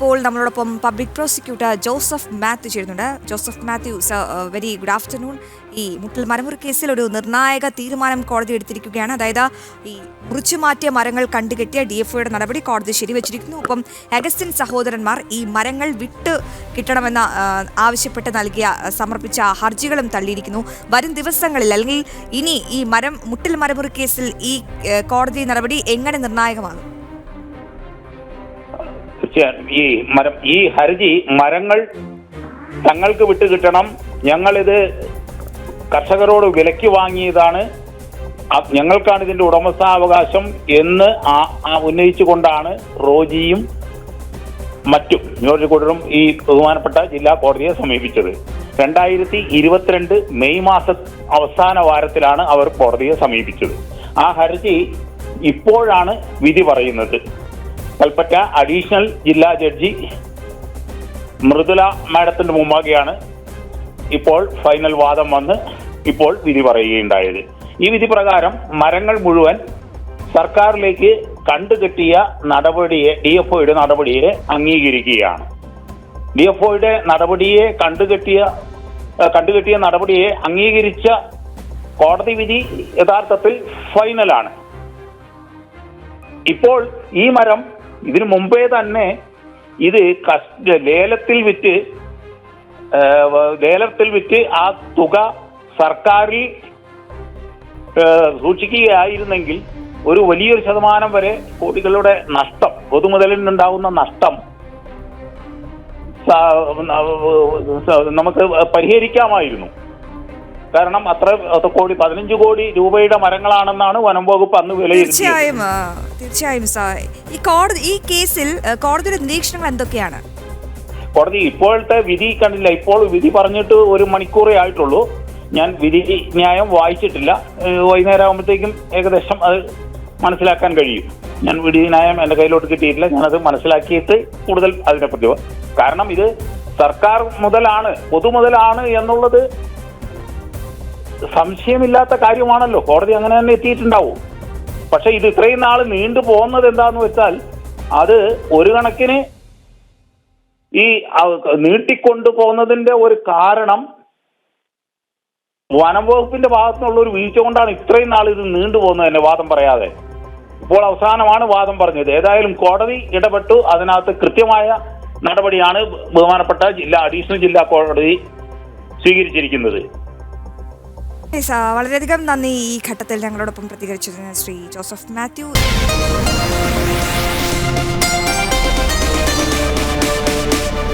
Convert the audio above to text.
ഇപ്പോൾ നമ്മളോടൊപ്പം public prosecutor Joseph Mathew ചേരുന്നുണ്ട്. Joseph Mathew very good afternoon ഈ മുട്ടിൽ മരമുറി കേസിൽ ഒരു നിർണായക തീരുമാനം കോടതി എടുത്തിരിക്കുകയാണ്. അതായത് ഈ മുറിച്ചു മാറ്റിയ മരങ്ങൾ കണ്ടുകെട്ടിയ ഡി എഫ് ഒയുടെ നടപടി കോടതി ശരിവച്ചിരിക്കുന്നു. ഒപ്പം അഗസ്റ്റിൻ സഹോദരന്മാർ ഈ മരങ്ങൾ വിട്ട് കിട്ടണമെന്ന് ആവശ്യപ്പെട്ട് നൽകിയ സമർപ്പിച്ച ഹർജികളും തള്ളിയിരിക്കുന്നു. വരും ദിവസങ്ങളിൽ അല്ലെങ്കിൽ ഇനി ഈ മരം മുട്ടിൽ മരമുറി കേസിൽ ഈ കോടതി നടപടി എങ്ങനെ നിർണായകമാകും? ഈ മരം ഈ ഹർജി മരങ്ങൾ തങ്ങൾക്ക് വിട്ടു കിട്ടണം. ഞങ്ങളിത് കർഷകരോട് വിലക്ക് വാങ്ങിയതാണ്. ഞങ്ങൾക്കാണ് ഇതിന്റെ ഉടമസ്ഥാവകാശം എന്ന് ആ- ആ ഉന്നയിച്ചുകൊണ്ടാണ് റോജിയും മറ്റും ജോർജ് കൂടും ഈ ബഹുമാനപ്പെട്ട ജില്ലാ കോടതിയെ സമീപിച്ചത്. രണ്ടായിരത്തി ഇരുപത്തിരണ്ട് മെയ് മാസ അവസാന വാരത്തിലാണ് അവർ കോടതിയെ സമീപിച്ചത്. ആ ഹർജി ഇപ്പോഴാണ് വിധി പറയുന്നത്. കൽപ്പറ്റ അഡീഷണൽ ജില്ലാ ജഡ്ജി മൃദുല മാഡത്തിന്റെ മുമ്പാകെയാണ് ഇപ്പോൾ ഫൈനൽ വാദം വന്ന് ഇപ്പോൾ വിധി പറയുകയുണ്ടായത്. ഈ വിധി പ്രകാരം മരങ്ങൾ മുഴുവൻ സർക്കാരിലേക്ക് കണ്ടുകെട്ടിയ നടപടിയെ ഡി എഫ് ഒയുടെ നടപടിയെ അംഗീകരിക്കുകയാണ്. ഡി എഫ് ഒയുടെ നടപടിയെ കണ്ടുകെട്ടിയ കണ്ടുകെട്ടിയ നടപടിയെ അംഗീകരിച്ച കോടതി വിധി യഥാർത്ഥത്തിൽ ഫൈനലാണ്. ഇപ്പോൾ ഈ മരം ഇതിനു മുമ്പേ തന്നെ ഇത് ലേലത്തിൽ വിറ്റ് ലേലത്തിൽ വിറ്റ് ആ തുക സർക്കാരിൽ സൂക്ഷിക്കുകയായിരുന്നെങ്കിൽ ഒരു വലിയൊരു ശതമാനം വരെ കോടികളുടെ നഷ്ടം പൊതുമുതലിൽ നിന്നുണ്ടാവുന്ന നഷ്ടം നമുക്ക് പരിഹരിക്കാമായിരുന്നു. കാരണം അത്ര കോടി പതിനഞ്ച് കോടി രൂപയുടെ മരങ്ങളാണെന്നാണ് വനം വകുപ്പ് അന്ന് വിലയിരുത്തിയത്. തീർച്ചയായും തീർച്ചയായും സാർ ഈ കോടതി ഈ കേസിൽ കോടതിയുടെ നിരീക്ഷണങ്ങൾ എന്തൊക്കെയാണ്? കോടതി ഇപ്പോഴത്തെ വിധി കണ്ടില്ല. ഇപ്പോൾ വിധി പറഞ്ഞിട്ട് ഒരു മണിക്കൂറേ ആയിട്ടുള്ളൂ. ഞാൻ വിധി ന്യായം വായിച്ചിട്ടില്ല. വൈകുന്നേരം ആകുമ്പോഴത്തേക്കും ഏകദേശം അത് മനസ്സിലാക്കാൻ കഴിയും. ഞാൻ വിധി ന്യായം എന്റെ കയ്യിലോട്ട് കിട്ടിയിട്ടില്ല. ഞാനത് മനസ്സിലാക്കിയിട്ട് കൂടുതൽ അതിനെപ്പറ്റി കാരണം ഇത് സർക്കാർ മുതലാണ് പൊതു മുതലാണ് എന്നുള്ളത് സംശയമില്ലാത്ത കാര്യമാണല്ലോ. കോടതി അങ്ങനെ തന്നെ എത്തിയിട്ടുണ്ടാവും. പക്ഷെ ഇത് ഇത്രയും നാൾ നീണ്ടു പോകുന്നത് എന്താന്ന് വെച്ചാൽ അത് ഒരു കണക്കിന് ഈ നീട്ടിക്കൊണ്ടു പോകുന്നതിന്റെ ഒരു കാരണം വനം വകുപ്പിന്റെ ഭാഗത്തുനിന്നുള്ള ഒരു വീഴ്ച കൊണ്ടാണ് ഇത്രയും നാൾ ഇത് നീണ്ടു പോകുന്നത് തന്നെ വാദം പറയാതെ. ഇപ്പോൾ അവസാനമാണ് വാദം പറഞ്ഞത്. ഏതായാലും കോടതി ഇടപെട്ടു. അതിനകത്ത് കൃത്യമായ നടപടിയാണ് ബഹുമാനപ്പെട്ട ജില്ലാ അഡീഷണൽ ജില്ലാ കോടതി സ്വീകരിച്ചിരിക്കുന്നത്. വളരെയധികം നന്ദി ഈ ഘട്ടത്തിൽ ഞങ്ങളോടൊപ്പം പ്രതികരിച്ചതിന് ശ്രീ ജോസഫ് മാത്യു.